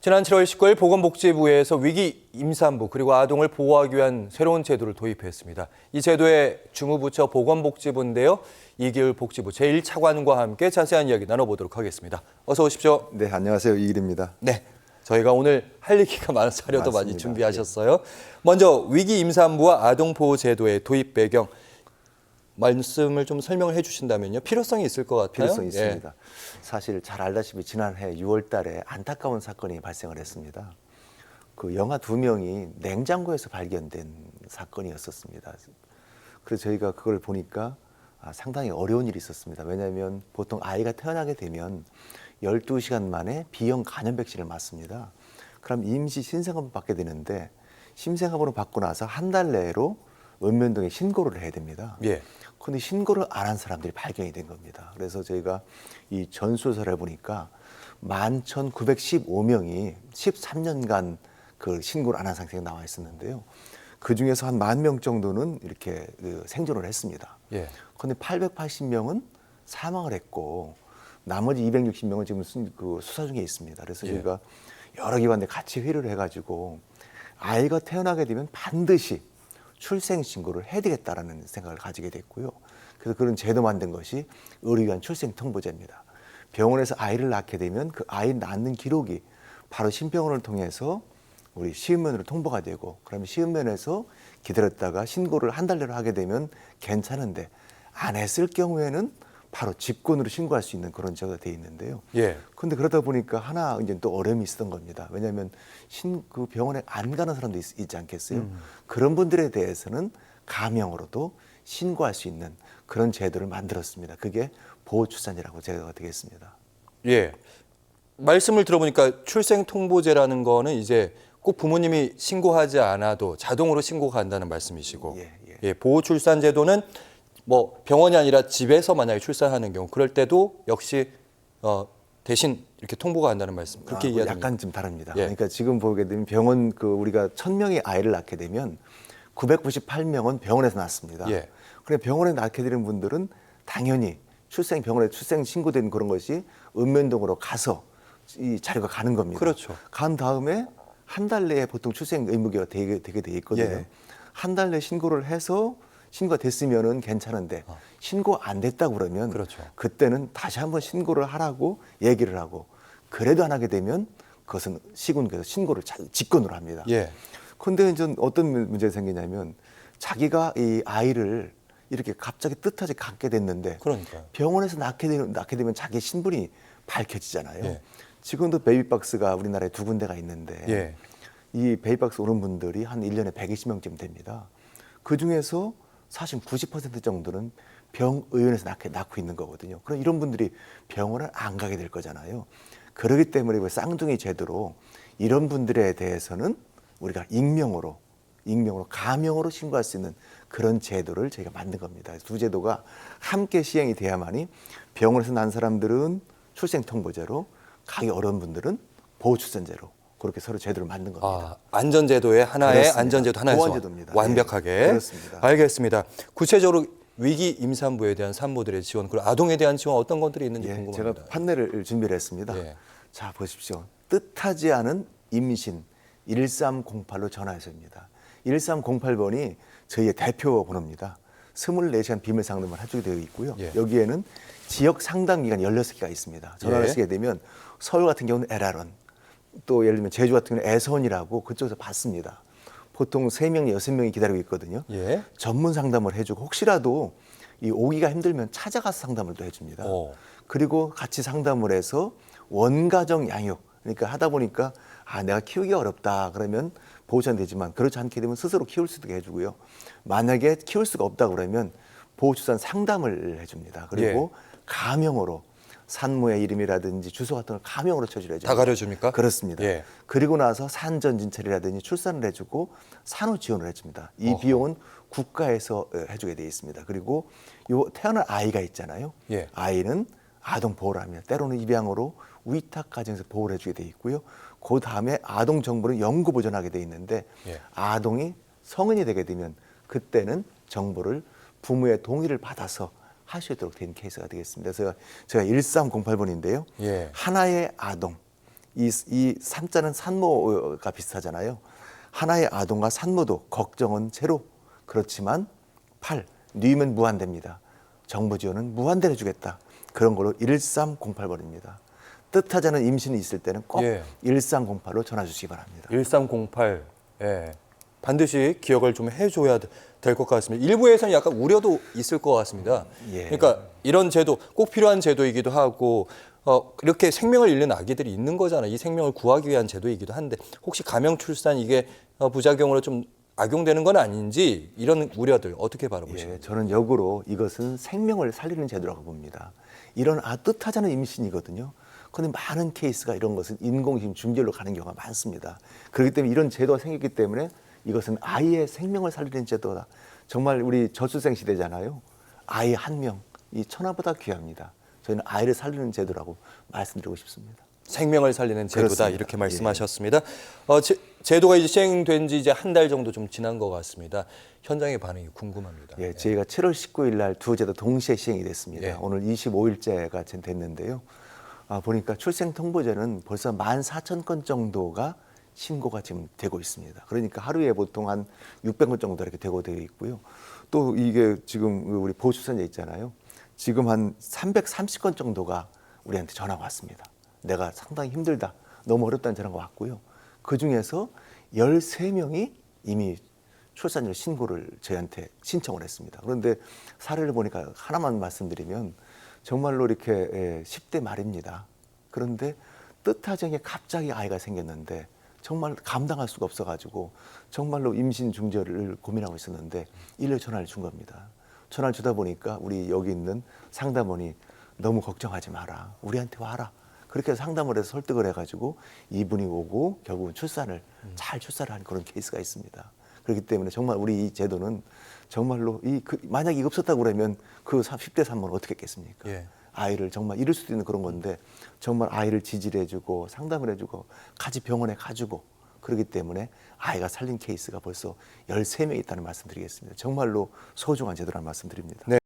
지난 7월 19일 보건복지부에서 위기 임산부 그리고 아동을 보호하기 위한 새로운 제도를 도입했습니다. 이 제도의 주무부처 보건복지부인데요. 이기을 복지부 제1차관과 함께 자세한 이야기 나눠보도록 하겠습니다. 어서 오십시오. 네, 안녕하세요. 이길입니다. 네. 저희가 오늘 할 얘기가 많아서 자료도 많이 맞습니다. 준비하셨어요. 먼저 위기 임산부와 아동 보호 제도의 도입 배경 말씀을 좀 설명을 해 주신다면요. 필요성이 있을 것 같아요. 필요성이 예. 있습니다. 사실 잘 알다시피 지난해 6월 달에 안타까운 사건이 발생을 했습니다. 그 영아 두 명이 냉장고에서 발견된 사건이었었습니다. 그래서 저희가 그걸 보니까 아, 상당히 어려운 일이 있었습니다. 왜냐하면 보통 아이가 태어나게 되면 12시간 만에 B형 간염 백신을 맞습니다. 그럼 임시 신생아를 받게 되는데 신생아를 받고 나서 한 달 내로 읍면동에 신고를 해야 됩니다. 예. 근데 신고를 안 한 사람들이 발견이 된 겁니다. 그래서 저희가 이 전수조사를 해보니까 11,915명이 13년간 그 신고를 안 한 상태가 나와 있었는데요. 그 중에서 한 만 명 정도는 이렇게 그 생존을 했습니다. 예. 근데 880명은 사망을 했고 나머지 260명은 지금 순- 그 수사 중에 있습니다. 그래서 예. 저희가 여러 기관에 같이 회의를 해가지고 아이가 태어나게 되면 반드시 출생 신고를 해야 되겠다라는 생각을 가지게 됐고요. 그래서 그런 제도 만든 것이 의료기관 출생 통보제입니다. 병원에서 아이를 낳게 되면 그 아이 낳는 기록이 바로 신병원을 통해서 우리 시은면으로 통보가 되고 그러면 시은면에서 기다렸다가 신고를 한 달 내로 하게 되면 괜찮은데 안 했을 경우에는 바로 직권으로 신고할 수 있는 그런 제도가 돼 있는데요. 예. 근데 그러다 보니까 하나 이제 또 어려움이 있었던 겁니다. 왜냐하면 신 그 병원에 안 가는 사람도 있, 지 않겠어요? 그런 분들에 대해서는 가명으로도 신고할 수 있는 그런 제도를 만들었습니다. 그게 보호출산이라고 제도가 되겠습니다. 예. 말씀을 들어보니까 출생 통보제라는 거는 이제 꼭 부모님이 신고하지 않아도 자동으로 신고가 간다는 말씀이시고 예, 예. 보호 출산 제도는 뭐 병원이 아니라 집에서 만약에 출산하는 경우 그럴 때도 역시 어 대신 이렇게 통보가 간다는 말씀 그렇게 아, 이해하면 약간 좀 다릅니다. 예. 그러니까 지금 보게 되면 병원 그 우리가 천 명의 아이를 낳게 되면 998명은 병원에서 낳습니다. 예. 그래 병원에 낳게 되는 분들은 당연히 출생 병원에 출생 신고된 그런 것이 읍면동으로 가서 이 자료가 가는 겁니다. 그렇죠. 간 다음에 한 달 내에 보통 출생 의무가 되게 되게 돼 있거든요. 예. 한달 내 신고를 해서 신고가 됐으면은 괜찮은데 신고 안 됐다고 그러면 어. 그렇죠. 그때는 다시 한번 신고를 하라고 얘기를 하고 그래도 안 하게 되면 그것은 시군께서 신고를 자- 직권으로 합니다. 예. 근데 이제 어떤 문- 문제가 생기냐면 자기가 이 아이를 이렇게 갑자기 뜻하지 갖게 됐는데 그러니까요. 병원에서 낳게 되면, 낳게 되면 자기 신분이 밝혀지잖아요. 예. 지금도 베이비박스가 우리나라에 두 군데가 있는데 예. 이 베이비박스 오는 분들이 한 일년에 120명쯤 됩니다. 그 중에서 사실 90% 정도는 병의원에서 낳게, 낳고 있는 거거든요. 그럼 이런 분들이 병원을 안 가게 될 거잖아요. 그렇기 때문에 그 쌍둥이 제도로 이런 분들에 대해서는 우리가 익명으로 익명으로 가명으로 신고할 수 있는 그런 제도를 저희가 만든 겁니다. 두 제도가 함께 시행이 돼야만이 병원에서 난 사람들은 출생 통보제로 가기 어려운 분들은 보호 출산제로 그렇게 서로 제도를 만든 겁니다. 아, 안전제도의 하나의 그렇습니다. 안전제도 하나에서 보안제도입니다. 완벽하게 예, 그렇습니다. 알겠습니다. 구체적으로 위기 임산부에 대한 산모들의 지원 그리고 아동에 대한 지원 어떤 것들이 있는지 예, 제가 궁금합니다. 판넬을 준비를 했습니다. 예. 자, 보십시오. 뜻하지 않은 임신 1308로 전화해서입니다. 1308번이 저희의 대표 번호입니다. 24시간 비밀 상담을 해주게 되어 있고요. 예. 여기에는 지역 상담 기관 16개가 있습니다. 전화를 예. 쓰게 되면 서울 같은 경우는 에라론, 또 예를 들면 제주 같은 경우는 애선이라고 그쪽에서 받습니다. 보통 3명, 6명이 기다리고 있거든요. 예. 전문 상담을 해주고 혹시라도 이 오기가 힘들면 찾아가서 상담을 또 해줍니다. 오. 그리고 같이 상담을 해서 원가정 양육 그러니까 하다 보니까 아 내가 키우기 어렵다 그러면 보호자는 되지만 그렇지 않게 되면 스스로 키울 수도 있게 해주고요. 만약에 키울 수가 없다 그러면 보호출산 상담을 해줍니다. 그리고 예. 가명으로 산모의 이름이라든지 주소 같은 걸 가명으로 해줍니다. 다 가려줍니까? 그렇습니다. 예. 그리고 나서 산전진철이라든지 출산을 해주고 산후 지원을 해줍니다. 이 어허. 비용은 국가에서 어, 해주게 돼 있습니다. 그리고 요 태어날 아이가 있잖아요. 예. 아이는 아동 보호를 합니다. 때로는 입양으로 위탁 가정에서 보호를 해주게 돼 있고요. 그 다음에 아동 정보를 연구 보존하게 돼 있는데 예. 아동이 성인이 되게 되면 그때는 정보를 부모의 동의를 받아서 할 수 있도록 된 케이스가 되겠습니다. 그래서 제가 1308번인데요. 예. 하나의 아동 이, 이 산자는 산모가 비슷하잖아요. 하나의 아동과 산모도 걱정은 제로. 그렇지만 팔 뉘면 무한대입니다. 정부 지원은 무한대로 주겠다. 그런 걸로 1308번입니다. 뜻하지 않은 임신이 있을 때는 꼭 예. 1308로 전화 주시기 바랍니다. 1308. 예. 반드시 기억을 좀 해줘야 될 것 같습니다. 일부에서는 약간 우려도 있을 것 같습니다. 예. 그러니까 이런 제도 꼭 필요한 제도이기도 하고 어, 이렇게 생명을 잃는 아기들이 있는 거잖아요. 이 생명을 구하기 위한 제도이기도 한데 혹시 가명 출산 이게 어, 부작용으로 좀 악용되는 건 아닌지 이런 우려들 어떻게 바라보십니까? 예, 저는 역으로 이것은 생명을 살리는 제도라고 봅니다. 이런 아 뜻하지 않은 임신이거든요. 그런데 많은 케이스가 이런 것은 인공심 중절로 가는 경우가 많습니다. 그렇기 때문에 이런 제도가 생겼기 때문에 이것은 아이의 생명을 살리는 제도다. 정말 우리 저출생 시대잖아요. 아이 한 명, 이 천하보다 귀합니다. 저희는 아이를 살리는 제도라고 말씀드리고 싶습니다. 생명을 살리는 제도다 그렇습니다. 이렇게 말씀하셨습니다. 어, 제, 제도가 이제 시행된 지 이제 한 달 정도 좀 지난 것 같습니다. 현장의 반응이 궁금합니다. 예, 저희가 7월 19일 날 두 제도 동시에 시행이 됐습니다. 예. 오늘 25일째가 됐는데요. 아, 보니까 출생 통보제는 벌써 14,000건 정도가 신고가 지금 되고 있습니다. 그러니까 하루에 보통 한 600건 정도 이렇게 되고 되어 있고요. 또 이게 지금 우리 보호출산제 있잖아요. 지금 한 330건 정도가 우리한테 전화가 왔습니다. 내가 상당히 힘들다. 너무 어렵다는 전화가 왔고요. 그 중에서 13명이 이미 출산율 신고를 저희한테 신청을 했습니다. 그런데 사례를 보니까 하나만 말씀드리면 정말로 이렇게 예, 10대 말입니다. 그런데 않게 갑자기 아이가 생겼는데 정말 감당할 수가 없어가지고 정말로 임신 중절을 고민하고 있었는데 일일 전화를 준 겁니다. 전화를 주다 보니까 우리 여기 있는 상담원이 너무 걱정하지 마라. 우리한테 와라. 그렇게 해서 상담을 해서 설득을 해가지고 이분이 오고 결국은 출산을 잘 출산을 한 그런 케이스가 있습니다. 그렇기 때문에 정말 우리 이 제도는 정말로 이 그, 만약 이거 없었다고 그러면 그 10대 산모는 어떻게 했겠습니까? 예. 아이를 정말 잃을 수도 있는 그런 건데 정말 아이를 지지를 해주고 상담을 해주고 같이 병원에 가주고 그렇기 때문에 아이가 살린 케이스가 벌써 13명 있다는 말씀 드리겠습니다. 정말로 소중한 제도라는 말씀 드립니다. 네.